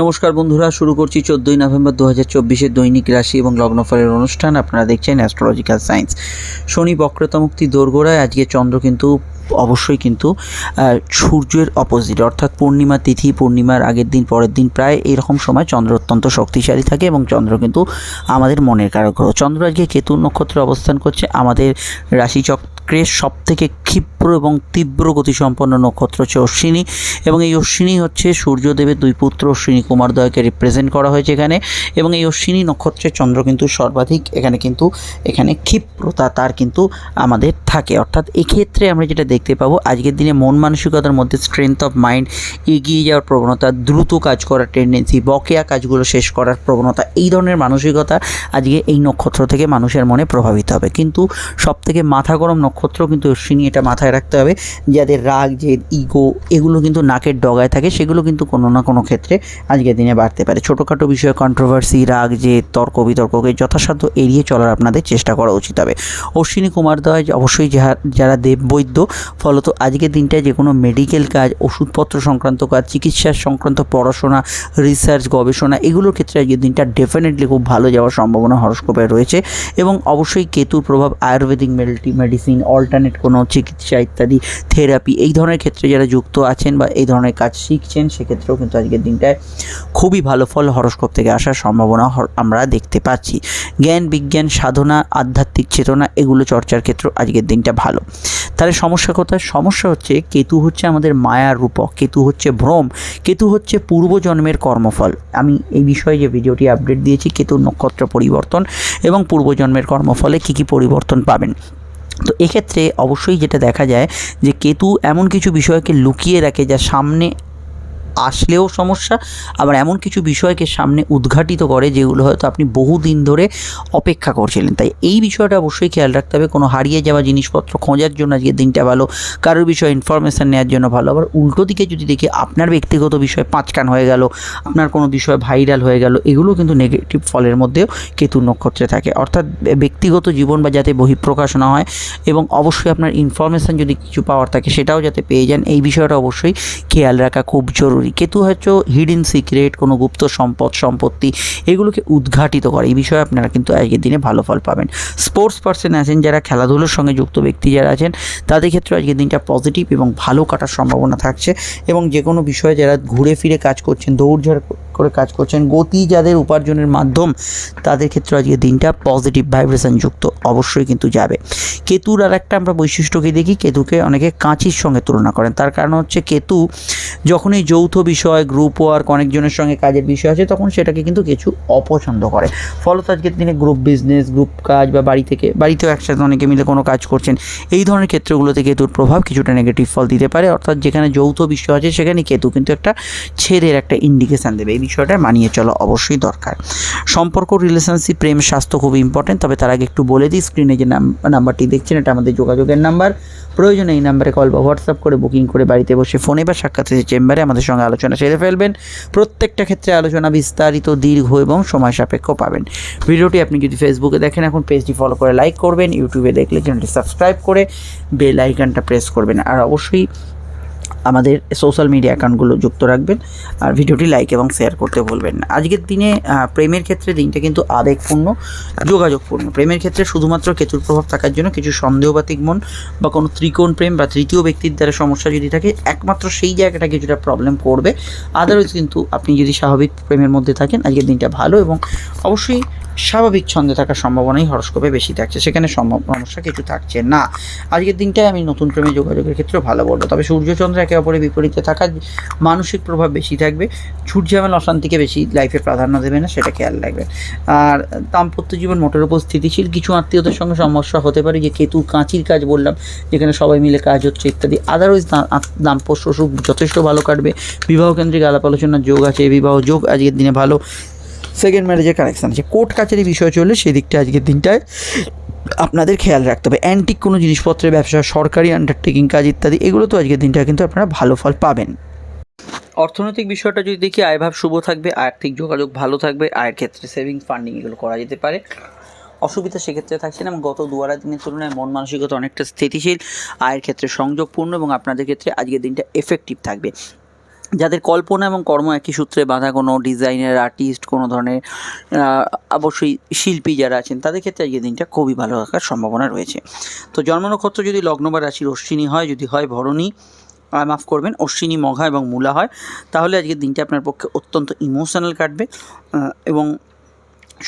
নমস্কার বন্ধুরা, শুরু করছি চোদ্দোই নভেম্বর দু হাজার চব্বিশের দৈনিক রাশি এবং লগ্নফলের অনুষ্ঠান। আপনারা দেখছেন অ্যাস্ট্রোলজিক্যাল সায়েন্স শনি বক্রতামুক্তি দোরগোড়ায়, আজকে চন্দ্র কিন্তু অবশ্যই কিন্তু সূর্যের অপোজিট অর্থাৎ পূর্ণিমা তিথি, পূর্ণিমার আগের দিন, পরের দিন প্রায় এরকম সময় চন্দ্র অত্যন্ত শক্তিশালী থাকে এবং চন্দ্র কিন্তু আমাদের মনের কারক চন্দ্র আজকে কেতু নক্ষত্রে অবস্থান করছে। আমাদের রাশিচক্রের সব থেকে ক্ষিপ্র এবং তীব্র গতিসম্পন্ন নক্ষত্র হচ্ছে অশ্বিনী এবং এই অশ্বিনী হচ্ছে সূর্যদেবের দুই পুত্র অশ্বিনী কুমারদয়কে রিপ্রেজেন্ট করা হয়েছে এখানে এবং এই অশ্বিনী নক্ষত্রের চন্দ্র কিন্তু সর্বাধিক এখানে কিন্তু এখানে ক্ষিপ্রতা তার কিন্তু আমাদের থাকে। অর্থাৎ এক্ষেত্রে আমরা যেটা দেখতে পাবো, আজকের দিনে মন মানসিকতার মধ্যে স্ট্রেংথ অফ মাইন্ড এগিয়ে যাওয়ার প্রবণতা, দ্রুত কাজ করার টেন্ডেন্সি বকেয়া কাজগুলো শেষ করার প্রবণতা, এই ধরনের মানসিকতা আজকে এই নক্ষত্র থেকে মানুষের মনে প্রভাবিত হবে। কিন্তু সব থেকে মাথা গরম নক্ষত্র কিন্তু অশ্বিনী, এটা মাথায় রাখতে হবে। যাদের রাগ, জেদ ইগো এগুলো কিন্তু নাকের ডগায় থাকে, সেগুলো কিন্তু কোনো না কোনো ক্ষেত্রে আজকের দিনে বাড়তে পারে। ছোটোখাটো বিষয়ে কন্ট্রোভার্সি রাগ, জেদ, তর্ক বিতর্ককে যথাসাধ্য এড়িয়ে চলার আপনাদের চেষ্টা করা উচিত হবে। অশ্বিনী কুমারদয় অবশ্যই যারা দেববৈদ্য ফলত আজকের দিনটায় যে কোনো মেডিকেল কাজ, ওষুধপত্র সংক্রান্ত কাজ, চিকিৎসা সংক্রান্ত পড়াশোনা রিসার্চ গবেষণা, এগুলোর ক্ষেত্রে আজকের দিনটা ডেফিনেটলি খুব ভালো যাওয়ার সম্ভাবনা হরস্কোপে রয়েছে। এবং অবশ্যই কেতুর প্রভাব, আয়ুর্বেদিক মেডিসিন অল্টারনেট কোনো চিকিৎসা ইত্যাদি থেরাপি এই ধরনের ক্ষেত্রে যারা যুক্ত আছেন বা এই ধরনের কাজ শিখছেন, সেক্ষেত্রেও কিন্তু আজকের দিনটায় খুবই ভালো ফল হরস্কোপ থেকে আসার সম্ভাবনা আমরা দেখতে পাচ্ছি। জ্ঞান, বিজ্ঞান, সাধনা, আধ্যাত্মিক চেতনা, এগুলো চর্চার ক্ষেত্রে আজকের দিনটা ভালো। তাহলে সমস্যা কোথায়? সমস্যা হচ্ছে কেতু হচ্ছে আমাদের মায়ার রূপক, কেতু হচ্ছে ভ্রম, কেতু হচ্ছে পূর্বজন্মের কর্মফল। আমি এই বিষয়ে যে ভিডিওটি আপডেট দিয়েছি, কেতুর নক্ষত্র পরিবর্তন এবং পূর্বজন্মের কর্মফলে কী কী পরিবর্তন পাবেন। তো এক্ষেত্রে অবশ্যই যেটা দেখা যায় যে কেতু এমন কিছু বিষয়কে লুকিয়ে রাখে যা সামনে আসলেও সমস্যা। আবার এমন কিছু বিষয়কে সামনে উদ্ঘাটিত করে যেগুলো হয়তো আপনি বহুদিন ধরে অপেক্ষা করছিলেন। তাই এই বিষয়টা অবশ্যই খেয়াল রাখতে হবে। কোনো হারিয়ে যাওয়া জিনিসপত্র খোঁজার জন্য আজকের দিনটা ভালো, কারোর বিষয়ে ইনফরমেশান নেওয়ার জন্য ভালো। আবার উল্টো দিকে যদি দেখি আপনার ব্যক্তিগত বিষয় পাঁচকান হয়ে গেল, আপনার কোনো বিষয় ভাইরাল হয়ে গেল, এগুলো কিন্তু নেগেটিভ ফলের মধ্যেও কেতু নক্ষত্রে থাকে। অর্থাৎ ব্যক্তিগত জীবন বা যাতে বহিঃপ্রকাশ না হয় এবং অবশ্যই আপনার ইনফরমেশান যদি কিছু পাওয়ার থাকে সেটাও যাতে পেয়ে যান, এই বিষয়টা অবশ্যই খেয়াল রাখা খুব জরুরি। কেতু হচ্ছে হিডেন সিক্রেট, কোনো গুপ্ত সম্পদ, সম্পত্তি এগুলোকে উদ্ঘাটিত করে। এই বিষয়ে আপনারা কিন্তু আজকের দিনে ভালো ফল পাবেন। স্পোর্টস পার্সন আছেন যারা খেলাধুলোর সঙ্গে যুক্ত ব্যক্তি যারা আছেন, তাদের ক্ষেত্রে আজকের দিনটা পজিটিভ এবং ভালো কাটার সম্ভাবনা থাকছে এবং যে কোনো বিষয়ে যারা ঘুরে ফিরে কাজ করছেন, দৌড়ঝাড় করে কাজ করছেন। গতি যাদের উপার্জনের মাধ্যম, তাদের ক্ষেত্রে আজকে দিনটা পজিটিভ ভাইব্রেশন যুক্ত অবশ্যই কিন্তু যাবে। কেতুর আর একটা আমরা বৈশিষ্ট্যকে দেখি, কেতুকে অনেকে কাঁচির সঙ্গে তুলনা করেন। তার কারণ হচ্ছে কেতু যখন এই যৌথ বিষয় গ্রুপ ওয়ার্ক অনেকজনের সঙ্গে কাজের বিষয় আছে, তখন সেটাকে কিন্তু কিছু অপছন্দ করে। ফলত আজকের দিনে গ্রুপ বিজনেস গ্রুপ কাজ বা বাড়ি থেকে, বাড়িতেও একসাথে অনেকে মিলে কোনো কাজ করছেন, এই ধরনের ক্ষেত্রগুলোতে কেতুর প্রভাব কিছুটা নেগেটিভ ফল দিতে পারে। অর্থাৎ যেখানে যৌথ বিষয় আছে, সেখানে কেতু কিন্তু একটা ছেদের একটা ইন্ডিকেশান দেবে। এই বিষয়টা মানিয়ে চলা অবশ্যই দরকার। সম্পর্ক রিলেশনশিপ প্রেম, স্বাস্থ্য খুব ইম্পর্টেন্ট তবে তার আগে একটু বলে দিই স্ক্রিনে যে নাম- নাম্বারটি দেখছেন, এটা আমাদের যোগাযোগের নাম্বার। প্রয়োজনে এই নাম্বারে কল বা হোয়াটসঅ্যাপ করে বুকিং করে বাড়িতে বসে ফোনে বা সাক্ষাতের চেম্বারে আমাদের সঙ্গে আলোচনা সেরে ফেলবেন। প্রত্যেকটা ক্ষেত্রে আলোচনা বিস্তারিত, দীর্ঘ এবং সময় সাপেক্ষ পাবেন। ভিডিওটি আপনি যদি ফেসবুকে দেখেন, এখন পেজটি ফলো করে লাইক করবেন ইউটিউবে দেখলে চ্যানেলটি সাবস্ক্রাইব করে বেল আইকনটা প্রেস করবেন। আর অবশ্যই আমাদের সোশ্যাল মিডিয়া অ্যাকাউন্টগুলো যুক্ত রাখবেন আর ভিডিওটি লাইক এবং শেয়ার করতে ভুলবেন না। আজকের দিনে প্রেমের ক্ষেত্রে দিনটা কিন্তু আবেগপূর্ণ, যোগাযোগপূর্ণ। প্রেমের ক্ষেত্রে শুধুমাত্র কেতুর প্রভাব থাকার জন্য কিছু সন্দেহবাতিক মন বা কোনো ত্রিকোণ প্রেম বা তৃতীয় ব্যক্তির দ্বারা সমস্যা যদি থাকে, একমাত্র সেই জায়গাটা কিছুটা প্রবলেম করবে। আদারওয়াইজ কিন্তু আপনি যদি স্বাভাবিক প্রেমের মধ্যে থাকেন, আজকের দিনটা ভালো এবং অবশ্যই স্বাভাবিক ছন্দে থাকার সম্ভাবনাই হরস্কোপে বেশি থাকছে। সেখানে সমস্যা কিছু থাকছে না। আজকের দিনটায় আমি নতুন প্রেমে যোগাযোগের ক্ষেত্রেও ভালো বলব। তবে সূর্যচন্দ্র একে অপরের বিপরীতে থাকা মানসিক প্রভাব বেশি থাকবে। ঝুটঝামেলা অশান্তিকে বেশি লাইফে প্রাধান্য দেবে না, সেটা খেয়াল রাখবেন। আর দাম্পত্য জীবন মোটের উপর স্থিতিশীল। কিছু আত্মীয়দের সঙ্গে সমস্যা হতে পারে, যে কেতু, কাঁচির কাজ বললাম, যেখানে সবাই মিলে কাজ হচ্ছে ইত্যাদি। আদারওয়াইজ দাম্পত্য সুখ যথেষ্ট ভালো কাটবে। বিবাহ কেন্দ্রিক আলাপ আলোচনার যোগ আছে, বিবাহ যোগ আজকের দিনে ভালো। সেকেন্ড ম্যারেজের কানেকশান আছে। কোর্ট কাছারি বিষয় চললে সেই দিকটা আজকের দিনটায় আপনাদের খেয়াল রাখতে হবে। অ্যান্টিক কোনো জিনিসপত্রের ব্যবসা, সরকারি আন্ডারটেকিং কাজ ইত্যাদি, এগুলো তো আজকের দিনটা কিন্তু আপনারা ভালো ফল পাবেন। অর্থনৈতিক বিষয়টা যদি দেখি আয়ভাব শুভ থাকবে, আর্থিক যোগাযোগ ভালো থাকবে, আয়ের ক্ষেত্রে সেভিং ফান্ডিং এগুলো করা যেতে পারে। অসুবিধা সেক্ষেত্রে থাকছে না, এবং গত দুয়ারা দিনের তুলনায় মন মানসিকতা অনেকটা স্থিতিশীল, আয়ের ক্ষেত্রে সংযোগপূর্ণ, এবং আপনাদের ক্ষেত্রে আজকের দিনটা এফেক্টিভ থাকবে। যাদের কল্পনা এবং কর্ম একই সূত্রে বাঁধা কোনো ডিজাইনার আর্টিস্ট কোনো ধরনের অবশ্যই শিল্পী যারা আছেন, তাদের ক্ষেত্রে আজকের দিনটা খুবই ভালো থাকার সম্ভাবনা রয়েছে। তো জন্ম নক্ষত্র যদি লগ্ন বা রাশির অশ্বিনী হয়, যদি হয় ভরণী মাফ করবেন, অশ্বিনী মঘা এবং মূলা হয়, তাহলে আজকের দিনটা আপনার পক্ষে অত্যন্ত ইমোশনাল কাটবে এবং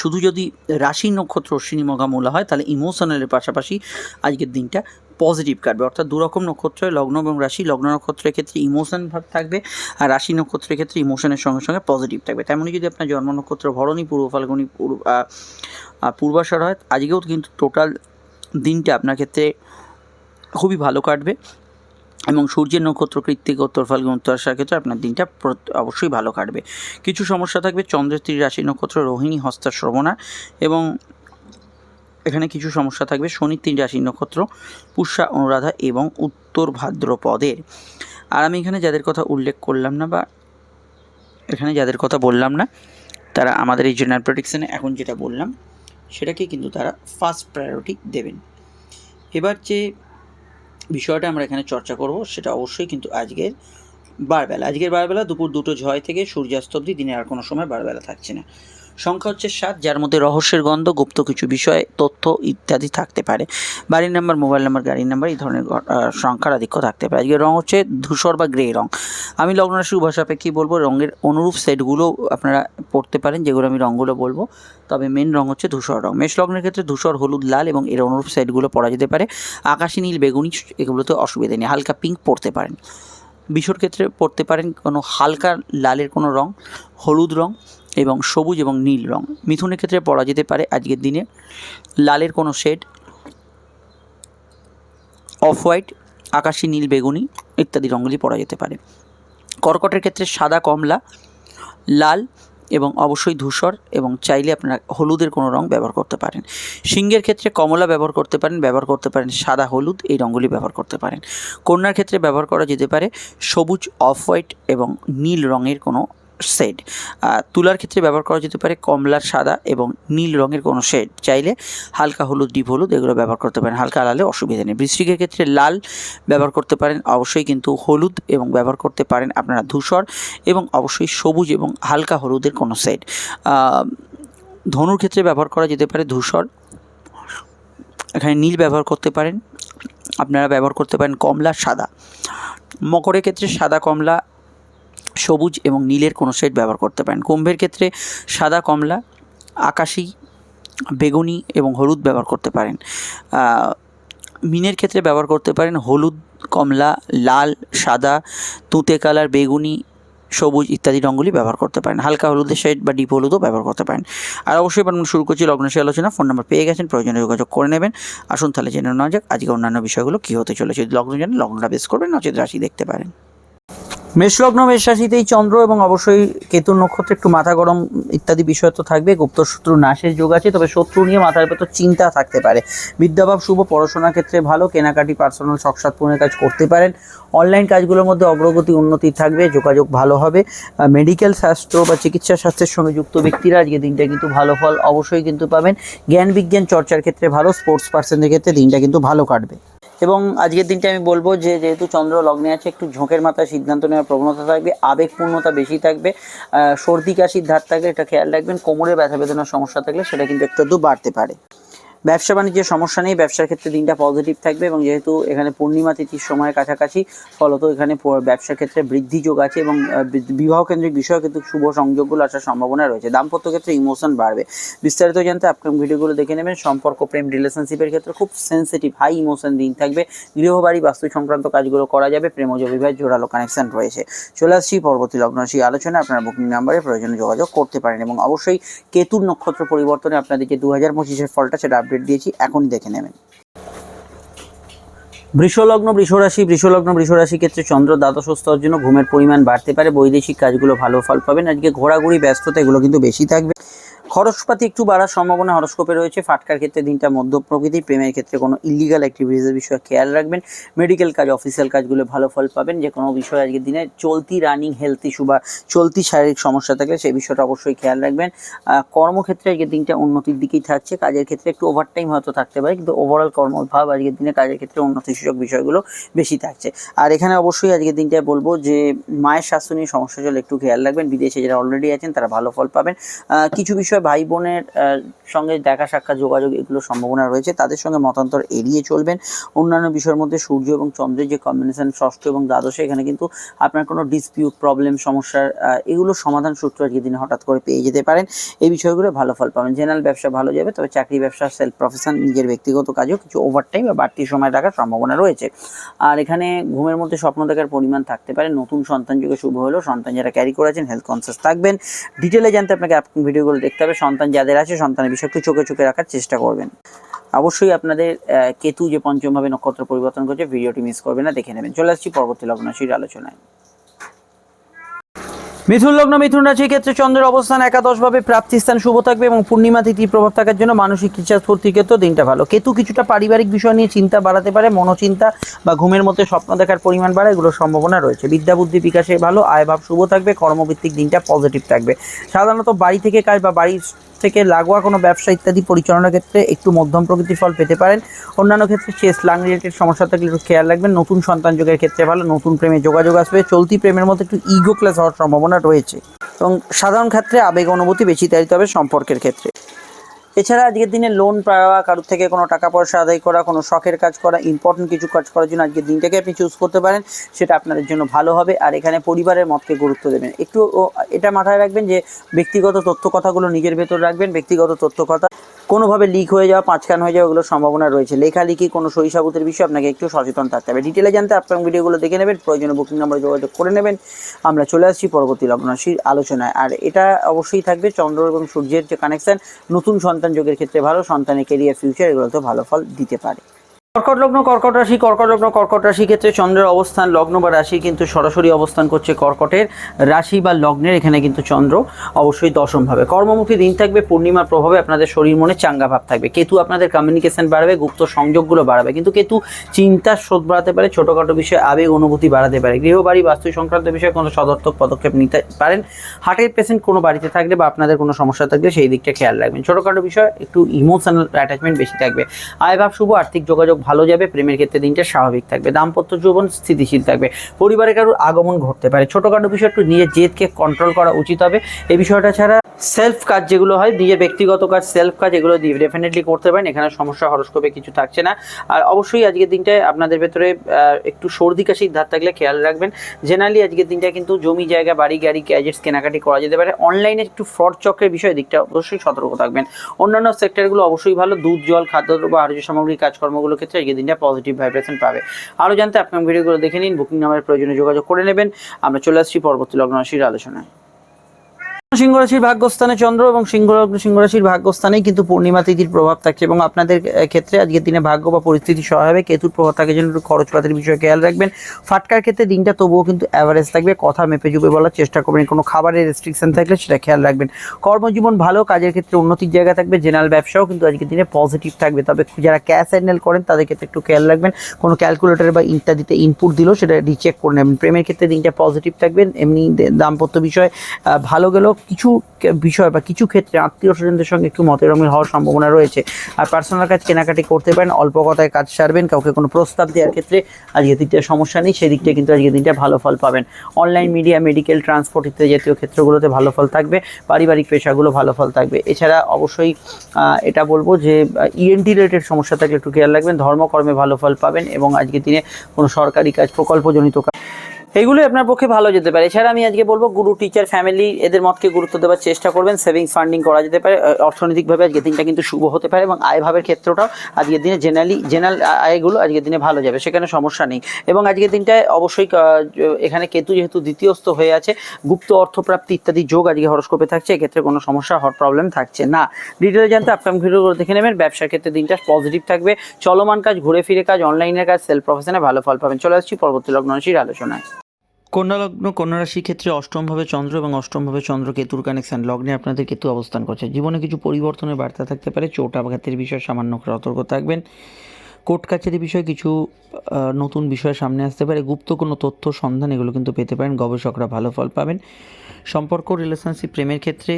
শুধু যদি রাশি নক্ষত্র অশ্বিনী, মঘা, মূলা হয়, তাহলে ইমোশনালের পাশাপাশি আজকের দিনটা পজিটিভ কাটবে। অর্থাৎ দুরকম নক্ষত্রের লগ্ন এবং রাশি। লগ্ন নক্ষত্রের ক্ষেত্রে ইমোশন ভাব থাকবে আর রাশি নক্ষত্রের ক্ষেত্রে ইমোশনের সঙ্গে সঙ্গে পজিটিভ থাকবে। তেমনই যদি আপনার জন্ম নক্ষত্র ভরণী পূর্ব ফাল্গুনি পূর্ব আহ, আহ, হয় আজকেও কিন্তু টোটাল দিনটা আপনার ক্ষেত্রে খুবই ভালো কাটবে এবং সূর্যের নক্ষত্র কৃত্তিক উত্তর ফাল্গুন উত্তরাষাঢ় ক্ষেত্রে আপনার দিনটা অবশ্যই ভালো কাটবে। কিছু সমস্যা থাকবে চন্দ্রের রাশি নক্ষত্র রোহিণী হস্তা শ্রবণা এবং এখানে কিছু সমস্যা থাকবে। শনির তিন রাশি নক্ষত্র, পুষ্যা, অনুরাধা এবং উত্তর ভাদ্রপদের। আর আমি এখানে যাদের কথা উল্লেখ করলাম না বা এখানে যাদের কথা বললাম না, তারা আমাদের এই জেনারেল প্রোটেকশানে এখন যেটা বললাম সেটাকে কিন্তু তারা ফার্স্ট প্রায়োরিটি দেবেন। এবার যে বিষয়টা আমরা এখানে চর্চা করব, সেটা অবশ্যই কিন্তু আজকের বারবেলা। আজকের বারবেলা দুপুর দুটো ছয় থেকে সূর্যাস্ত অবধি দিনের আর কোনো সময় বারবেলা থাকছে না। সংখ্যা হচ্ছে সাত, যার মধ্যে রহস্যের গন্ধ, গুপ্ত কিছু বিষয়, তথ্য ইত্যাদি থাকতে পারে। বাড়ির নাম্বার মোবাইল নাম্বার গাড়ির নাম্বার এই ধরনের সংখ্যার আধিক্য থাকতে পারে। আজকের রং হচ্ছে ধূসর বা গ্রে রং। আমি লগ্নরাশি উভাসাপেক্ষী বলব, রঙের অনুরূপ সেটগুলো আপনারা পড়তে পারেন, যেগুলো আমি রঙগুলো বলব। তবে মেন রং হচ্ছে ধূসর রং। মেষ লগ্নের ক্ষেত্রে ধূসর, হলুদ, লাল এবং এর অনুরূপ সেটগুলো পরা যেতে পারে। আকাশি নীল, বেগুনি এগুলোতে অসুবিধা নেই, হালকা পিঙ্ক পড়তে পারেন। বিশোর ক্ষেত্রে পড়তে পারেন কোনো হালকা লালের কোনো রং, হলুদ রং এবং সবুজ এবং নীল রং। মিথুনের ক্ষেত্রে পরা যেতে পারে আজকের দিনে। লালের কোনো শেড। অফ হোয়াইট, আকাশি নীল বেগুনি ইত্যাদি রঙগুলি পরা যেতে পারে। কর্কটের ক্ষেত্রে সাদা কমলা, লাল এবং অবশ্যই ধূসর এবং চাইলে আপনারা হলুদের কোনো রং ব্যবহার করতে পারেন। সিংহের ক্ষেত্রে কমলা ব্যবহার করতে পারেন, ব্যবহার করতে পারেন সাদা হলুদ, এই রঙগুলি ব্যবহার করতে পারেন। কন্যার ক্ষেত্রে ব্যবহার করা যেতে পারে সবুজ, অফ হোয়াইট এবং নীল রঙের কোনো শেড। তুলার ক্ষেত্রে ব্যবহার করা যেতে পারে কমলার সাদা এবং নীল রঙের কোনো শেড। চাইলে হালকা হলুদ, ডিপ হলুদ এগুলো ব্যবহার করতে পারেন, হালকা লালে অসুবিধা নেই। বৃষ্টিকের ক্ষেত্রে লাল ব্যবহার করতে পারেন, অবশ্যই কিন্তু হলুদ এবং ব্যবহার করতে পারেন আপনারা ধূসর এবং অবশ্যই সবুজ এবং হালকা হলুদের কোনো শেড। ধনুর ক্ষেত্রে ব্যবহার করা যেতে পারে ধূসর, এখানে নীল ব্যবহার করতে পারেন, আপনারা ব্যবহার করতে পারেন কমলা, সাদা। মকরের ক্ষেত্রে সাদা কমলা সবুজ এবং নীলের কোনো শেড ব্যবহার করতে পারেন। কুম্ভের ক্ষেত্রে সাদা কমলা, আকাশি, বেগুনি এবং হলুদ ব্যবহার করতে পারেন। মিনের ক্ষেত্রে ব্যবহার করতে পারেন হলুদ, কমলা, লাল, সাদা, তুঁতে কালার, বেগুনি, সবুজ ইত্যাদি রঙগুলি ব্যবহার করতে পারেন। হালকা হলুদের শেড বা ডিপ হলুদও ব্যবহার করতে পারেন। আর অবশ্যই আমরা শুরু করছি লগ্নশী আলোচনা। ফোন নাম্বার পেয়ে গেছেন, প্রয়োজনে যোগাযোগ করে নেবেন। আসুন তাহলে জেনে নেওয়া যাক আজকে অন্যান্য বিষয়গুলো কী হতে চলেছে। লগ্ন জানেন, লগ্নটা বেশ করবেন, নচেত রাশি দেখতে পারেন। মেষলগ্ন মেষ রাশিতেই চন্দ্র এবং অবশ্যই কেতুর নক্ষত্রে, একটু মাথা গরম ইত্যাদি বিষয় তো থাকবে। গুপ্ত শত্রু, নাশের যোগ আছে, তবে শত্রু নিয়ে মাথার ভেতর চিন্তা থাকতে পারে। বিদ্যাভাব, শুভ, পড়াশোনার ক্ষেত্রে ভালো, কেনাকাটি পার্সোনাল শখসাদ পূরণের কাজ করতে পারেন। অনলাইন কাজগুলোর মধ্যে অগ্রগতি, উন্নতি থাকবে, যোগাযোগ ভালো হবে। মেডিকেল শাস্ত্র বা চিকিৎসা শাস্ত্রের সঙ্গে যুক্ত ব্যক্তিরা আজকে দিনটা কিন্তু ভালো ফল অবশ্যই কিন্তু পাবেন। জ্ঞান বিজ্ঞান চর্চার ক্ষেত্রে ভালো স্পোর্টস পার্সনদের ক্ষেত্রে দিনটা কিন্তু ভালো কাটবে। এবং আজকের দিনটা আমি বলব যে, যেহেতু চন্দ্র লগ্নে আছে, একটু ঝোঁকের মাথায় সিদ্ধান্ত নেওয়ার প্রবণতা থাকবে, আবেগপূর্ণতা বেশি থাকবে সর্দি কাশির ধার থাকলে এটা খেয়াল রাখবেন, কোমরে ব্যথা বেদনার সমস্যা থাকলে সেটা কিন্তু একটু বাড়তে পারে। ব্যবসা বাণিজ্যের সমস্যা নেই, ব্যবসার ক্ষেত্রে দিনটা পজিটিভ থাকবে এবং যেহেতু এখানে পূর্ণিমা তিথির সময়ের কাছাকাছি, ফলত এখানে ব্যবসার ক্ষেত্রে বৃদ্ধি যোগ আছে এবং বিবাহ কেন্দ্রিক বিষয়ে কিন্তু শুভ সংযোগগুলো আসার সম্ভাবনা রয়েছে। দাম্পত্য ক্ষেত্রে ইমোশন বাড়বে। বিস্তারিত জানতে আপকামিং ভিডিওগুলো দেখে নেবেন। সম্পর্ক, প্রেম রিলেশনশিপের ক্ষেত্রে খুব সেন্সিটিভ হাই ইমোশন দিন থাকবে। গৃহবাড়ি বাস্তু সংক্রান্ত কাজগুলো করা যাবে। প্রেমজ বিবাহ জোরালো কানেকশন রয়েছে। চলে আসছি পরবর্তী লগ্নরাশি আলোচনা আপনারা বুকিং নাম্বারে প্রয়োজনে যোগাযোগ করতে পারেন এবং অবশ্যই কেতুর নক্ষত্র পরিবর্তনে আপনাদের যে দু হাজার পঁচিশের ফলটা সেটা আপডেট দিয়েছি, এখনই দেখে নেবেন। বৃষলগ্ন, বৃষরাশি বৃষলগ্ন, বৃষরাশি ক্ষেত্রে চন্দ্র দ্বাদশ স্তর জন্য ঘুমের পরিমাণ বাড়তে পারে। বৈদেশিক কাজগুলো ভালো ফল পাবেন। আজকে ঘোরাঘুরি, ব্যস্ততা, এগুলো কিন্তু বেশি থাকবে। খরচপাতি একটু বাড়ার সম্ভাবনা হরস্কোপে রয়েছে। ফাটকার ক্ষেত্রে দিনটা মধ্য প্রকৃতি প্রেমের ক্ষেত্রে কোনো ইলিগাল অ্যাক্টিভিটিসের বিষয়ে খেয়াল রাখবেন। মেডিকেল কাজ অফিসিয়াল কাজগুলো ভালো ফল পাবেন। যে কোনো বিষয়ে আজকের দিনে চলতি রানিং হেলথ ইস্যু বা চলতি শারীরিক সমস্যা থাকলে সেই বিষয়টা অবশ্যই খেয়াল রাখবেন। কর্মক্ষেত্রে আজকের দিনটা উন্নতির দিকেই থাকছে। কাজের ক্ষেত্রে একটু ওভারটাইম হয়তো থাকতে পারে, কিন্তু ওভারঅল কর্মভাব আজকের দিনে কাজের ক্ষেত্রে উন্নতি সূচক বিষয়গুলো বেশি থাকছে। আর এখানে অবশ্যই আজকের দিনটায় বলব যে, মায়ের স্বাস্থ্য নিয়ে সমস্যা চলে একটু খেয়াল রাখবেন। বিদেশে যারা অলরেডি আছেন, তারা ভালো ফল পাবেন। কিছু বিষয় ভাই বোনের সঙ্গে দেখা সাক্ষাৎ, যোগাযোগ এগুলো সম্ভাবনা রয়েছে। তাদের সঙ্গে মতান্তর এড়িয়ে চলবেন। অন্যান্য বিষয়ের মধ্যে সূর্য এবং চন্দ্রের যে কম্বিনেশন ষষ্ঠ এবং দ্বাদশে, এখানে কিন্তু আপনার কোনো ডিসপিউট প্রবলেম সমস্যার এগুলো সমাধান সূত্র আজকের দিনে হঠাৎ করে পেয়ে যেতে পারেন। এই বিষয়গুলো ভালো ফল পাবেন। জেনারেল ব্যবসা ভালো যাবে, তবে চাকরি ব্যবসা সেলফ প্রফেশন নিজের ব্যক্তিগত কাজেও কিছু ওভারটাইম বা বাড়তি সময় রাখার সম্ভাবনা রয়েছে। আর এখানে ঘুমের মধ্যে স্বপ্ন দেখার পরিমাণ থাকতে পারে। নতুন সন্তান যুগে শুভ হলেও সন্তান যারা ক্যারি করেছেন হেলথ কনসিয়াস থাকবেন। ডিটেলে জানতে আপনাকে আপনি ভিডিওগুলো দেখতে হবে। সন্তান যাদের আছে, সন্তানের বিষয়কে চোখে চোখে রাখার চেষ্টা করবেন। অবশ্যই আপনাদের কেতু যে পঞ্চমভাবে নক্ষত্র পরিবর্তন করছে, ভিডিওটি মিস করবে না, দেখে নেবেন। চলে আসছি পরবর্তী লগ্নশীর আলোচনায়। মিথুন লগ্ন, মিথুন রাশির ক্ষেত্রে চন্দ্রের অবস্থান একাদশ একাদশভাবে প্রাপ্তিস্থান শুভ থাকবে এবং পূর্ণিমা তিথির প্রভাব থাকার জন্য মানসিক ইচ্ছা স্ফূর্তির ক্ষেত্রেও দিনটা ভালো। কেতু কিছুটা পারিবারিক বিষয় নিয়ে চিন্তা বাড়াতে পারে, মনোচিন্তা বা ঘুমের মধ্যে স্বপ্ন দেখার পরিমাণ বাড়ে এগুলোর সম্ভাবনা রয়েছে। বিদ্যা বুদ্ধি বিকাশে ভালো, আয় ভাব শুভ থাকবে, কর্মভিত্তিক দিনটা পজিটিভ থাকবে। সাধারণত বাড়ি থেকে কাজ বা বাড়ির থেকে লাগোয়া কোনো ব্যবসা ইত্যাদি পরিচালনার ক্ষেত্রে একটু মধ্যম প্রকৃতির ফল পেতে পারেন। অন্যান্য ক্ষেত্রে চেস লাং রিলেটেড সমস্যা থাকলে একটু খেয়াল রাখবেন। নতুন সন্তান যোগের ক্ষেত্রে ভালো, নতুন প্রেমে যোগাযোগ আসবে। চলতি প্রেমের মধ্যে একটু ইগো ক্লাস হওয়ার সম্ভাবনা রয়েছে এবং সাধারণ ক্ষেত্রে আবেগ অনুভূতি বেশি তাড়িত হবে সম্পর্কের ক্ষেত্রে। এছাড়া আজকের দিনে লোন পাওয়া, কারোর থেকে কোনো টাকা পয়সা আদায় করা, কোনো শখের কাজ করা ইম্পর্টেন্ট কিছু কাজ করার জন্য আজকের দিনটাকে আপনি চুজ করতে পারেন, সেটা আপনাদের জন্য ভালো হবে আর এখানে পরিবারের মতকে গুরুত্ব দেবেন। একটু এটা মাথায় রাখবেন যে ব্যক্তিগত তথ্য কথাগুলো নিজের ভেতর রাখবেন, ব্যক্তিগত তথ্য কথা কোনোভাবে লিক হয়ে যাওয়া, পাঁচখান হয়ে যাওয়া ওগুলোর সম্ভাবনা রয়েছে। লেখালেখি কোনো সহিসাবুতের বিষয়ে, আপনাকে একটু সচেতন থাকতে হবে। ডিটেলে জানতে আপনার ভিডিওগুলো দেখে নেবেন, প্রয়োজনীয় বুকিং নাম্বারে যোগাযোগ করে নেবেন। আমরা চলে আসছি পরবর্তী লগ্নরাশির আলোচনায়। আর এটা অবশ্যই থাকবে চন্দ্র এবং সূর্যের যে কানেকশান নতুন সন্তান যোগের ক্ষেত্রে ভালো, সন্তানের কেরিয়ার ফিউচার এগুলোতেও ভালো ফল দিতে পারে। কর্কট লগ্ন, কর্কট রাশি, কর্কট লগ্ন, কর্কট রাশি ক্ষেত্রে চন্দ্রের অবস্থান, লগ্ন বা রাশি কিন্তু সরাসরি অবস্থান করছে কর্কটের রাশি বা লগ্নের, এখানে কিন্তু চন্দ্র অবশ্যই দশমভাবে কর্মমুখী দিন থাকবে, পূর্ণিমার প্রভাবে আপনাদের শরীর মনে চাঙ্গা ভাব থাকবে। কেতু আপনাদের কমিউনিকেশন বাড়াবে, গুপ্ত সংযোগগুলো বাড়াবে। কিন্তু কেতু চিন্তার স্রোত বাড়াতে পারে, ছোটোখাটো বিষয়ে আবেগ, অনুভূতি বাড়াতে পারে। গৃহবাড়ি বাস্তু সংক্রান্ত বিষয়ে কোনো সদর্থক পদক্ষেপ নিতে পারেন। হার্টের পেশেন্ট কোনো বাড়িতে থাকলে বা আপনাদের কোনো সমস্যা থাকলে সেই দিকটা খেয়াল রাখবেন। ছোটোখাটো বিষয়, একটু ইমোশনাল অ্যাটাচমেন্ট বেশি থাকবে। আয় ভাব শুভ, আর্থিক যোগাযোগ ভালো যাবে, প্রেমের ক্ষেত্রে দিনটা স্বাভাবিক থাকবে। দাম্পত্য জীবন স্থিতিশীল থাকবে। পরিবারে কারোর আগমন ঘটতে পারে। ছোটোখাটো বিষয় একটু নিজের জেদকে কন্ট্রোল করা উচিত হবে। এই বিষয়টা ছাড়া সেলফ কাজ যেগুলো হয়, নিজের ব্যক্তিগত কাজ সেলফ কাজ, এগুলো ডেফিনেটলি করতে পারেন। এখানে সমস্যা হরস্কোপে কিছু থাকছে না। আর অবশ্যই আজকের দিনটায় আপনাদের ভেতরে একটু সর্দি কাশির ধার থাকলে খেয়াল রাখবেন। জেনারেলি আজকের দিনটা কিন্তু জমি জায়গা, বাড়ি, গাড়ি গ্যাজেটস কেনাকাটি করা যেতে পারে। অনলাইনে একটু ফ্রড চক্রের বিষয় দিকটা অবশ্যই সতর্ক থাকবেন। অন্যান্য সেক্টরগুলো অবশ্যই ভালো। দুধ, জল, খাদ্য খাদ্যদ্রব্য আহার্য সামগ্রী, কাজকর্মগুলোর ক্ষেত্রে আজকের দিনটা পজিটিভ ভাইব্রেশন পাবে। আরও জানতে আপনার ভিডিওগুলো দেখে নিন বুকিং নাম্বারের প্রয়োজনে যোগাযোগ করে নেবেন। আমরা চলে আসছি পরবর্তী লগ্ন রাশির আলোচনায়। সিংহ রাশির ভাগ্যস্থানে চন্দ্র এবং সিংহ সিংহ রাশির ভাগ্যস্থানেই কিন্তু পূর্ণিমা তিথির প্রভাব থাকছে এবং আপনাদের ক্ষেত্রে আজকের দিনে ভাগ্য বা পরিস্থিতি সহায় হবে কেতুর প্রভাব থাকার জন্য একটু খরচপাতির বিষয়ে খেয়াল রাখবেন। ফাটকার ক্ষেত্রে দিনটা তবুও কিন্তু অ্যাভারেজ থাকবে, কথা মেপে জুপে বলার চেষ্টা করবেন, কোনো খাবারের রেস্ট্রিকশন থাকলে সেটা খেয়াল রাখবেন। কর্মজীবন ভালো, কাজের ক্ষেত্রে উন্নতির জায়গা থাকবে জেনারেল ব্যবসাও কিন্তু আজকের দিনে পজিটিভ থাকবে, তবে যারা ক্যাশ হ্যান্ডেল করেন তাদের ক্ষেত্রে একটু খেয়াল রাখবেন, কোনো ক্যালকুলেটর বা ইত্যাদিতে ইনপুট দিলেও সেটা রিচেক করে নেবেন। প্রেমের ক্ষেত্রে দিনটা পজিটিভ থাকবেন এমনি দাম্পত্য বিষয় ভালো গেলেও কিছু বিষয় বা কিছু ক্ষেত্রে আত্মীয় স্বজনদের সঙ্গে একটু মতের অমিল হওয়ার সম্ভাবনা রয়েছে। আর পার্সোনাল কাজ কেনাকাটি করতে পারেন, অল্প কথায় কাজ সারবেন, কাউকে কোনো প্রস্তাব দেওয়ার ক্ষেত্রে আজকের দিকটা সমস্যা নেই, সেই দিকটা কিন্তু আজকের দিনটা ভালো ফল পাবেন। অনলাইন মিডিয়া মেডিকেল ট্রান্সপোর্ট ইত্যাদি জাতীয় ক্ষেত্রগুলোতে ভালো ফল থাকবে, পারিবারিক পেশাগুলো ভালো ফল থাকবে। এছাড়া অবশ্যই এটা বলব যে ইএনটি রিলেটেড সমস্যা থাকলে একটু খেয়াল রাখবেন, ধর্মকর্মে ভালো ফল পাবেন এবং আজকের দিনে কোনো সরকারি কাজ প্রকল্পজনিত কাজ এইগুলোই আপনার পক্ষে ভালো যেতে পারে। এছাড়া আমি আজকে বলব গুরু টিচার ফ্যামিলি এদের মতকে গুরুত্ব দেওয়ার চেষ্টা করবেন। সেভিংস ফান্ডিং করা যেতে পারে। অর্থনৈতিকভাবে আজকের দিনটা কিন্তু শুভ হতে পারে এবং আয় ভাবের ক্ষেত্রটাও আজকের দিনে জেনারেলি জেনারেল আয়গুলো আজকের দিনে ভালো যাবে, সেখানে সমস্যা নেই। এবং আজকের দিনটায় অবশ্যই এখানে কেতু যেহেতু দ্বিতীয়স্থ হয়ে আছে, গুপ্ত অর্থপ্রাপ্তি ইত্যাদি যোগ আজকে হরস্কোপে থাকছে, এক্ষেত্রে কোনো সমস্যা হওয়ার প্রবলেম থাকছে না। ডিটেলে জানতে আপনার ভিডিওগুলো দেখে নেবেন। ব্যবসার ক্ষেত্রে দিনটা পজিটিভ থাকবে। চলমান কাজ, ঘুরে ফিরে কাজ অনলাইনের কাজ সেলফ প্রফেশনে ভালো ফল পাবেন। চলে আসছি পরবর্তী লগ্ন রাশির আলোচনায়। কন্যা লগ্ন, কন্যা রাশির ক্ষেত্রে অষ্টমভাবে চন্দ্র এবং অষ্টমভাবে চন্দ্র কেতুর কানেকশন লগ্নে আপনাদের কেতু অবস্থান করছে। জীবনে কিছু পরিবর্তনের বার্তা থাকতে পারে, চোট আঘাতের বিষয়ে, সামান্য সতর্ক থাকবেন। কোর্ট কাছারি বিষয়ে কিছু নতুন বিষয় সামনে আসতে পারে। গুপ্ত কোনো তথ্য সন্ধান এগুলো কিন্তু পেতে পারেন, গবেষকরা ভালো ফল পাবেন। সম্পর্ক রিলেশনশিপ প্রেমের ক্ষেত্রে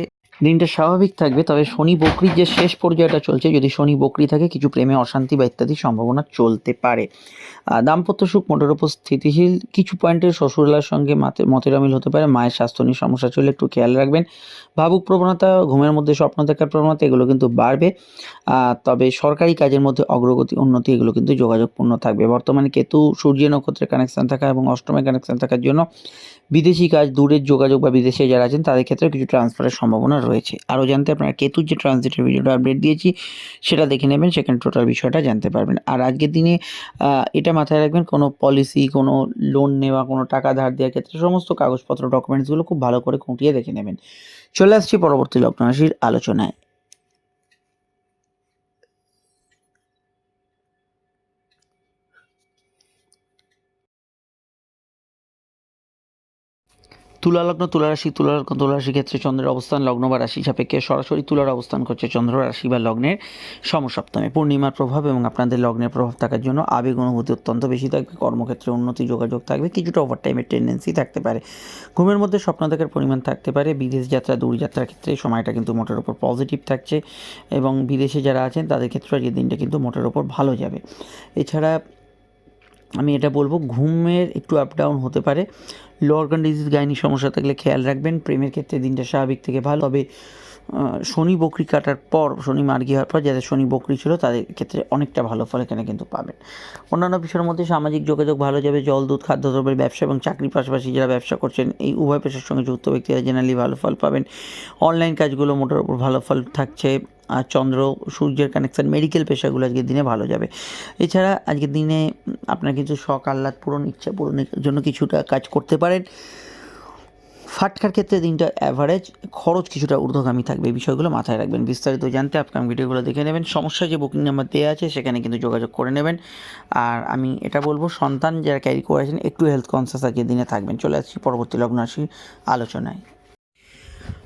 দিনটা স্বাভাবিক থাকবে, তবে শনি বকরির যে শেষ পর্যায়টা চলছে, যদি শনি বকরি থাকে, কিছু প্রেমে অশান্তি বা ইত্যাদি সম্ভাবনা চলতে পারে। দাম্পত্য সুখ মোটের উপর স্থিতিশীল। কিছু পয়েন্টে শ্বশুরালার সঙ্গে মাতে মতের অমিল হতে পারে। মায়ের স্বাস্থ্য নিয়ে সমস্যা চলে, একটু খেয়াল রাখবেন। ভাবুক প্রবণতা, ঘুমের মধ্যে স্বপ্ন দেখার প্রবণতা, এগুলো কিন্তু বাড়বে। তবে সরকারি কাজের মধ্যে অগ্রগতি, উন্নতি, এগুলো কিন্তু যোগাযোগপূর্ণ থাকবে। বর্তমানে কেতু সূর্য নক্ষত্রের কানেকশন থাকা এবং অষ্টমের কানেকশন থাকার জন্য বিদেশি কাজ, দূরের যোগাযোগ বা বিদেশে যারা আছেন, তাদের ক্ষেত্রে কিছু ট্রান্সফারের সম্ভাবনা রয়েছে। আরও জানতে আপনারা কেতুর যে ট্রানজিটের ভিডিওটা আপডেট দিয়েছি, সেটা দেখে নেবেন, সেখানে টোটাল বিষয়টা জানতে পারবেন। আর আজকের দিনে এটা মাথায় রাখবেন, কোনো পলিসি কোনো লোন নেওয়া, কোনো টাকা ধার দেওয়ার ক্ষেত্রে সমস্ত কাগজপত্র ডকুমেন্টসগুলো খুব ভালো করে খুঁটিয়ে দেখে নেবেন। চলে আসছি পরবর্তী লগ্ন রাশির আলোচনায়। তুলা লগ্ন, তুলা রাশি, তুলা লগ্ন, তুলা ক্ষেত্রে চন্দ্রের অবস্থান, লগ্ন বা রাশি সাপেক্ষে সরাসরি তুলার অবস্থান করছে চন্দ্র রাশি বা লগ্নের সমসপ্তমে। পূর্ণিমার প্রভাব এবং আপনাদের লগ্নের প্রভাব থাকার জন্য আবেগ অনুভূতি অত্যন্ত বেশি থাকবে। কর্মক্ষেত্রে উন্নতি, যোগাযোগ থাকবে। কিছুটা ওভার টাইমের টেন্ডেন্সি থাকতে পারে। ঘুমের মধ্যে স্বপ্ন দেখার পরিমাণ থাকতে পারে। বিদেশ যাত্রা, দূরযাত্রার ক্ষেত্রে সময়টা কিন্তু মোটের ওপর পজিটিভ থাকছে এবং বিদেশে যারা আছেন তাদের ক্ষেত্রে আজকের দিনটা কিন্তু মোটের ওপর ভালো যাবে। এছাড়া আমি এটা বলব ঘুমের একটু আপ ডাউন হতে পারে। লো অর্গান ডিজিজ গাইনি সমস্যা থাকলে খেয়াল রাখবেন। প্রেমের ক্ষেত্রে দিনটা স্বাভাবিক থেকে ভালো। আহ, শনি বকরি কাটার পর, শনি মার্গি হওয়ার পর যাদের শনি বকরি ছিল, তাদের ক্ষেত্রে অনেকটা ভালো ফল এখানে কিন্তু পাবেন। অন্যান্য বিষয়ের মধ্যে সামাজিক যোগাযোগ ভালো যাবে, জল, দুধ খাদ্যদ্রব্যের ব্যবসা এবং চাকরির পাশাপাশি যারা ব্যবসা করছেন, এই উভয় পেশার সঙ্গে যুক্ত ব্যক্তিরা জেনারেলি ভালো ফল পাবেন। অনলাইন কাজগুলো মোটের উপর ভালো ফল থাকছে। আর চন্দ্র, সূর্যের কানেকশান মেডিকেল পেশাগুলো আজকের দিনে ভালো যাবে। এছাড়া আজকের দিনে আপনার কিছু শখ, আহ্লাদ পূরণ, ইচ্ছা পূরণের জন্য কিছুটা কাজ করতে পারেন। ফাটকার ক্ষেত্রে দিনটা অ্যাভারেজ খরচ কিছুটা ঊর্ধ্বগামী থাকবে। বিষয়গুলো মাথায় রাখবেন। বিস্তারিত জানতে আপনার ভিডিওগুলো দেখে নেবেন। সমস্যা যে বুকিং নাম্বার দেওয়া আছে, সেখানে কিন্তু যোগাযোগ করে নেবেন। আর আমি এটা বলব, সন্তান যারা ক্যারি করেছেন, একটু হেলথ কনসিয়াস আজকের দিনে থাকবেন। চলে আসছি পরবর্তী লগ্ন আলোচনায়।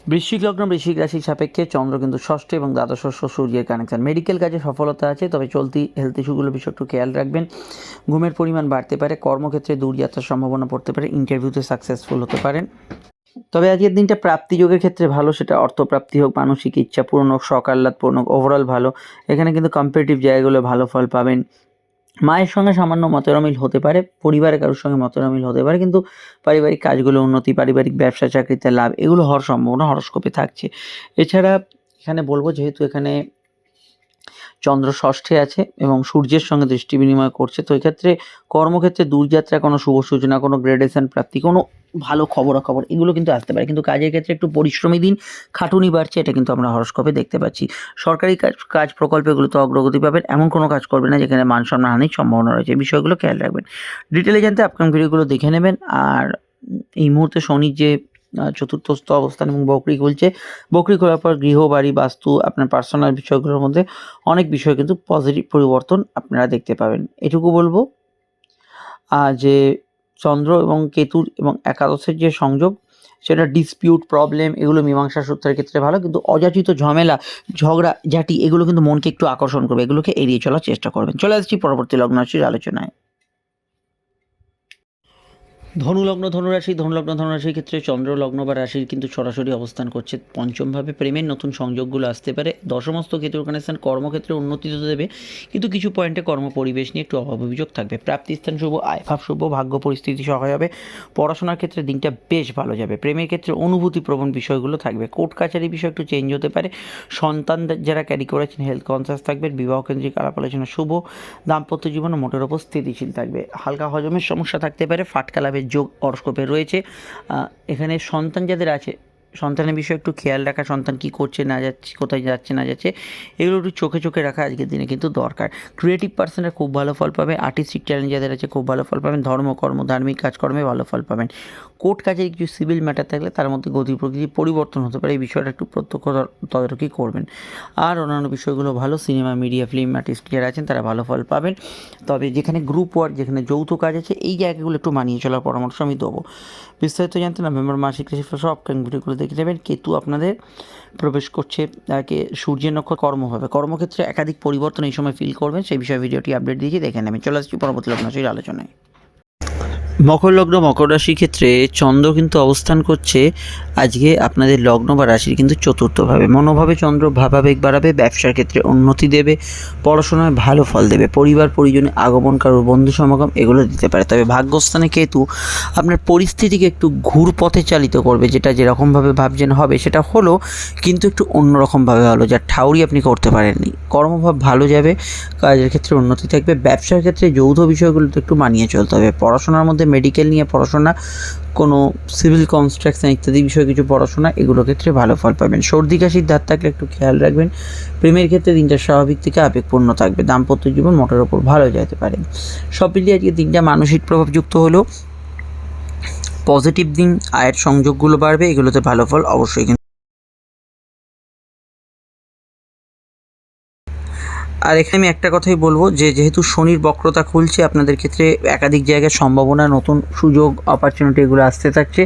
বৃশ্চিক লগ্ন বৃশ্চিক রাশির সাপেক্ষে চন্দ্র কিন্তু ষষ্ঠ এবং দ্বাদশ সূর্যের কানেকশন মেডিকেল কাজে সফলতা আছে, তবে চলতি হেলথ ইস্যুগুলো বিষয় একটু খেয়াল রাখবেন। ঘুমের পরিমাণ বাড়তে পারে, কর্মক্ষেত্রে দূরযাত্রার সম্ভাবনা পড়তে পারে ইন্টারভিউতে সাকসেসফুল হতে পারেন। তবে আজকের দিনটা প্রাপ্তি যোগের ক্ষেত্রে ভালো, সেটা অর্থপ্রাপ্তি হোক, মানসিক ইচ্ছা পূরণ হোক আহ্লাদ পূরণ হোক ওভারঅল ভালো। এখানে কিন্তু কম্পিটিটিভ জায়গাগুলো ভালো ফল পাবেন। মায়ের সঙ্গে সামান্য মতেরমিল হতে পারে, পরিবারের কারোর সঙ্গে মতেরমিল হতে পারে, কিন্তু পারিবারিক কাজগুলো উন্নতি, পারিবারিক ব্যবসা, চাকরিতে লাভ, এগুলো হওয়ার সম্ভাবনা হরস্কোপে থাকছে। এছাড়া এখানে বলব যেহেতু এখানে চন্দ্র ষষ্ঠে আছে এবং সূর্যের সঙ্গে দৃষ্টি বিনিময় করছে। তো এক্ষেত্রে কর্মক্ষেত্রে দূরযাত্রা কোনো শুভ সূচনা, কোনো গ্রেডেশন প্রাপ্তি, কোনো ভালো খবরাখবর এগুলো কিন্তু আসতে পারে। কিন্তু কাজের ক্ষেত্রে একটু পরিশ্রমী দিন, খাটুনি বাড়ছে, এটা কিন্তু আমরা হরস্কোপে দেখতে পাচ্ছি। সরকারি কাজ কাজ প্রকল্পগুলোতে অগ্রগতি পাবেন, এমন কোনো কাজ করবে না যেখানে মান সম্মানহানির সম্ভাবনা রয়েছে। এই বিষয়গুলো খেয়াল রাখবেন। ডিটেলে জানতে আপকাম ভিডিওগুলো দেখে নেবেন। আর এই মুহূর্তে শনির যে চতুর্থস্থ অবস্থান এবং বকরি খুলছে। বকরি খোলার পর গৃহ, বাড়ি, বাস্তু, আপনার পার্সোনাল বিষয়গুলোর মধ্যে অনেক বিষয় কিন্তু পজিটিভ পরিবর্তন আপনারা দেখতে পাবেন। এটুকু বলব যে চন্দ্র এবং কেতুর এবং একাদশের যে সংযোগ, সেটা ডিসপিউট প্রবলেম এগুলো মীমাংসা সূত্রের ক্ষেত্রে ভালো, কিন্তু অযাচিত ঝামেলা, ঝগড়া, ঝাঁটি, এগুলো কিন্তু মনকে একটু আকর্ষণ করবে, এগুলোকে এড়িয়ে চলার চেষ্টা করবেন। চলে আসছি পরবর্তী লগ্ন আলোচনায়। ধনুলগ্ন ধনুরাশি, ধনুলগ্ন ধনুরাশির ক্ষেত্রে চন্দ্র লগ্ন বা রাশির কিন্তু সরাসরি অবস্থান করছে পঞ্চমভাবে। প্রেমের নতুন সংযোগগুলো আসতে পারে। দশমস্ত কেতুর স্থান কর্মক্ষেত্রে উন্নতি তো দেবে, কিন্তু কিছু পয়েন্টে কর্ম পরিবেশ নিয়ে একটু অভাব অভিযোগ থাকবে। প্রাপ্তিস্থান শুভ আয়ভাব শুভ, ভাগ্য পরিস্থিতি সহায় হবে পড়াশোনার ক্ষেত্রে দিনটা বেশ ভালো যাবে। প্রেমের ক্ষেত্রে অনুভূতি প্রবণ বিষয়গুলো থাকবে। কোর্ট কাছারি বিষয় একটু চেঞ্জ হতে পারে। সন্তান যারা ক্যারি করেছেন হেলথ কনসিয়াস থাকবেন বিবাহ কেন্দ্রিক আলাপ আলোচনা শুভ। দাম্পত্য জীবন মোটের ওপর স্থিতিশীল থাকবে। হালকা হজমের সমস্যা থাকতে পারে। ফাটকা লাভের যোগ অরস্কোপে রয়েছে। এখানে সন্তান যাদের আছে সন্তানের বিষয়ে একটু খেয়াল রাখা, সন্তান কী করছে, না যাচ্ছে, কোথায় যাচ্ছে, না যাচ্ছে, এগুলো একটু চোখে চোখে রাখা আজকের দিনে কিন্তু দরকার। ক্রিয়েটিভ পার্সনরা খুব ভালো ফল পাবে আর্টিস্টিক ট্যালেন্ট যাদের আছে খুব ভালো ফল পাবেন ধর্মকর্ম ধার্মিক কাজকর্মে ভালো ফল পাবেন। কোর্ট কাজের কিছু সিভিল ম্যাটার থাকলে তার মধ্যে গতি প্রকৃতি পরিবর্তন হতে পারে, এই বিষয়টা একটু প্রত্যক্ষ তদারকি করবেন। আর অন্যান্য বিষয়গুলো ভালো সিনেমা মিডিয়া ফিল্ম আর্টিস্ট যারা আছেন তারা ভালো ফল পাবেন। তবে যেখানে গ্রুপ ওয়ার্ক যেখানে যৌথ কাজ আছে, এই জায়গাগুলো একটু মানিয়ে চলার পরামর্শ আমি দেবো। বিস্তারিত জানতে নভেম্বর মাসিক রাশি সব ভিডিওগুলো দেখে নেবেন। কেতু আপনাদের প্রবেশ করছে, তাকে সূর্যের নক্ষত্র কর্ম হবে। কর্মক্ষেত্রে একাধিক পরিবর্তন এই সময় ফিল করবেন। সেই বিষয়ে ভিডিওটি আপডেট দিয়েছি দেখে নেবেন। চলে আসছি পরবর্তী আপনার সেই আলোচনায়। মকর লগ্ন, মকর রাশির ক্ষেত্রে চন্দ্র কিন্তু অবস্থান করছে আজকে আপনাদের লগ্ন বা রাশির কিন্তু চতুর্থভাবে। মনোভাবে চন্দ্র ভাবাবেগ বাড়াবে, ব্যবসার ক্ষেত্রে উন্নতি দেবে, পড়াশোনায় ভালো ফল দেবে, পরিবার, পরিজনে আগমন, কারোর বন্ধু সমাগম এগুলো দিতে পারে। তবে ভাগ্যস্থানে কেতু আপনার পরিস্থিতিকে একটু ঘুর পথে চালিত করবে, যেটা যেরকমভাবে ভাবছেন হবে সেটা হলো কিন্তু একটু অন্যরকমভাবে হলো যা ঠাউরি আপনি করতে পারেননি। কর্মভাব ভালো যাবে, কাজের ক্ষেত্রে উন্নতি থাকবে, ব্যবসার ক্ষেত্রে যৌথ বিষয়গুলোতে একটু মানিয়ে চলতে হবে। পড়াশোনার মধ্যে মেডিকেল নিয়ে পড়াশোনা, কোনো সিভিল কনস্ট্রাকশন ইত্যাদি বিষয়ে কিছু পড়াশোনা এগুলোর ক্ষেত্রে ভালো ফল পাবেন। সর্দি কাশির ধার থাকলে একটু খেয়াল রাখবেন। প্রেমের ক্ষেত্রে দিনটা স্বাভাবিক থেকে আবেগপূর্ণ থাকবে। দাম্পত্য জীবন মোটের ওপর ভালো যেতে পারে। সব মিলিয়ে আজকে দিনটা মানসিক প্রভাবযুক্ত হলো। পজিটিভ দিন, আয়ের সংযোগগুলো বাড়বে, এগুলোতে ভালো ফল অবশ্যই আর এখানে আমি একটা কথাই বলব যে, যেহেতু শনির বক্রতা খুলছে, আপনাদের ক্ষেত্রে একাধিক জায়গায় সম্ভাবনা, নতুন সুযোগ অপরচুনিটি এগুলো আসতে থাকছে।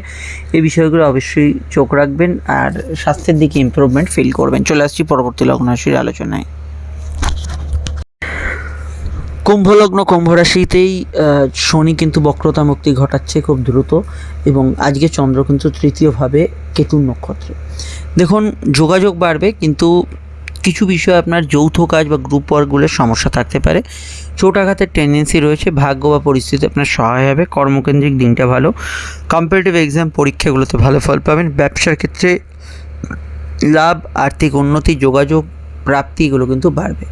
এই বিষয়গুলো অবশ্যই চোখ রাখবেন আর স্বাস্থ্যের দিকে ইমপ্রুভমেন্ট ফিল করবেন। চলে আসছি পরবর্তী লগ্ন রাশির আলোচনায়। কুম্ভ লগ্ন, কুম্ভ রাশিতেই শনি কিন্তু বক্রতা মুক্তি ঘটাচ্ছে খুব দ্রুত এবং আজকে চন্দ্র কিন্তু তৃতীয়ভাবে কেতুর নক্ষত্রে। দেখুন, যোগাযোগ বাড়বে কিন্তু কিছু বিষয়ে আপনার যৌথ কাজ বা গ্রুপ ওয়ার্কগুলোর সমস্যা থাকতে পারে। চোট আঘাতের টেন্ডেন্সি রয়েছে, ভাগ্য বা পরিস্থিতি আপনার সহায় হবে, কর্মকেন্দ্রিক দিনটা ভালো কম্পিটিটিভ এক্সাম পরীক্ষাগুলোতে ভালো ফল পাবেন, ব্যবসার ক্ষেত্রে লাভ, আর্থিক উন্নতি, যোগাযোগ, প্রাপ্তি এগুলো কিন্তু বাড়বে।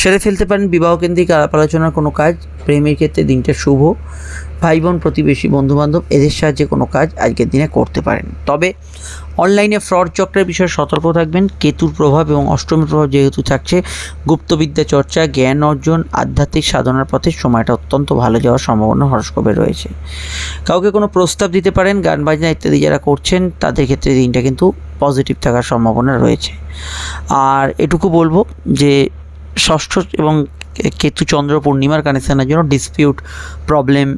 সেরে ফেলতে পারেন বিবাহ কেন্দ্রিক আলাপ আলোচনার কোনো কাজ, প্রেমের ক্ষেত্রে দিনটা শুভ ভাই বোন প্রতিবেশী, বন্ধুবান্ধব, এদের সাহায্যে কোনো কাজ আজকের দিনে করতে পারেন। তবে অনলাইনে ফ্রড চক্রের বিষয়ে সতর্ক থাকবেন। কেতুর প্রভাব এবং অষ্টমীর প্রভাব যেহেতু থাকছে, গুপ্তবিদ্যা চর্চা, জ্ঞান অর্জন, আধ্যাত্মিক সাধনার পথে সময়টা অত্যন্ত ভালো যাওয়ার সম্ভাবনা হরস্কোপে রয়েছে। কাউকে কোনো প্রস্তাব দিতে পারেন, গান বাজনা ইত্যাদি যারা করছেন, তাদের ক্ষেত্রে দিনটা কিন্তু পজিটিভ থাকার সম্ভাবনা রয়েছে। আর এটুকু বলব যে, ষষ্ঠ এবং কেতু চন্দ্র পূর্ণিমার কানেকশানের জন্য ডিসপিউট প্রবলেম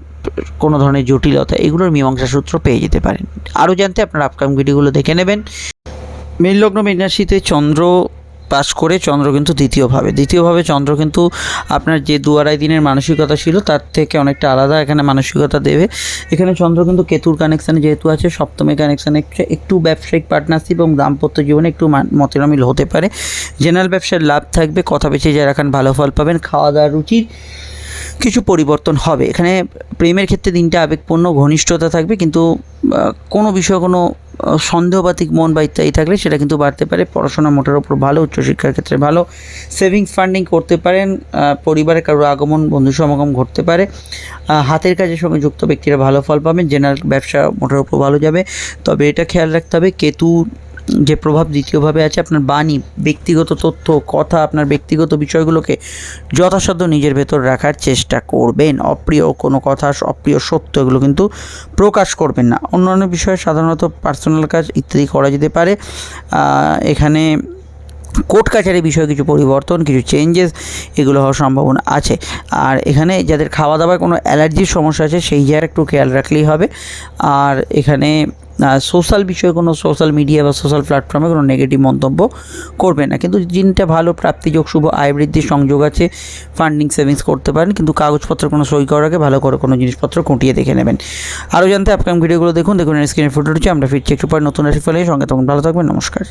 কোনো ধরনের জটিলতা, এগুলোর মীমাংসা সূত্র পেয়ে যেতে পারেন। আরও জানতে আপনার আপকাম ভিডিওগুলো দেখে নেবেন। মেনলগ্ন লগ্ন মীন রাশিতে চন্দ্র পাস করে চন্দ্র কিন্তু দ্বিতীয়ভাবে। দ্বিতীয়ভাবে চন্দ্র কিন্তু আপনার যে দু আড়াই দিনের মানসিকতা ছিল, তার থেকে অনেকটা আলাদা এখানে মানসিকতা দেবে। এখানে চন্দ্র কিন্তু কেতুর কানেকশানে যেহেতু আছে সপ্তমী কানেকশানে একটু ব্যবসায়িক পার্টনারশিপ এবং দাম্পত্য জীবনে একটু মতেরামিল হতে পারে। জেনারেল ব্যবসার লাভ থাকবে, কথা বেছে যারা রাখান ভালো ফল পাবেন খাওয়া দাওয়ার রুচির কিছু পরিবর্তন হবে। এখানে প্রেমের ক্ষেত্রে দিনটা আবেগপূর্ণ, ঘনিষ্ঠতা থাকবে, কিন্তু কোনো বিষয়ে, কোনো সন্দেহবাতিক মন বা ইত্যাদি থাকলে সেটা কিন্তু বাড়তে পারে। পড়াশোনা মোটের ওপর ভালো, উচ্চশিক্ষার ক্ষেত্রে ভালো। সেভিংস ফান্ডিং করতে পারেন পরিবারে পরিবারের কারোর আগমন, বন্ধু সমাগম ঘটতে পারে। হাতের কাজের সঙ্গে যুক্ত ব্যক্তিরা ভালো ফল পাবেন, জেনারেল ব্যবসা মোটের ওপর ভালো যাবে। তবে এটা খেয়াল রাখতে হবে, কেতু যে প্রভাব দ্বিতীয়ভাবে আছে আপনার বাণী, ব্যক্তিগত তথ্য, কথা, আপনার ব্যক্তিগত বিষয়গুলোকে যথাসাধ্য নিজের ভেতর রাখার চেষ্টা করবেন। অপ্রিয় কোনো কথা, অপ্রিয় সত্য, এগুলো কিন্তু প্রকাশ করবেন না। অন্যান্য বিষয়ে সাধারণত পার্সোনাল কাজ ইত্যাদি করা যেতে পারে। এখানে কোর্ট কাছারি বিষয়ে কিছু পরিবর্তন, কিছু চেঞ্জেস এগুলো হওয়ার সম্ভাবনা আছে। আর এখানে যাদের খাওয়া দাওয়ার কোনো অ্যালার্জির সমস্যা আছে, সেই জায়গায় একটু খেয়াল রাখলেই হবে। আর এখানে সোশ্যাল বিষয়ে কোনো সোশ্যাল মিডিয়া বা সোশ্যাল প্ল্যাটফর্মে কোনো নেগেটিভ মন্তব্য করবে না। কিন্তু দিনটা ভালো, প্রাপ্তিযোগ, শুভ, আয় বৃদ্ধির সংযোগ আছে ফান্ডিং সেভিংস করতে পারেন, কিন্তু কাগজপত্র কোনো সই করার আগে ভালো করে কোনো জিনিসপত্র খুঁটিয়ে দেখে নেবেন। আরও জানতে আপকাম ভিডিওগুলো দেখুন দেখুন স্ক্রিনে ফুটে উঠছে, আমরা ফিরছি একটু পরে নতুন রাশি ফলে সঙ্গে তখন ভালো থাকবেন, নমস্কার।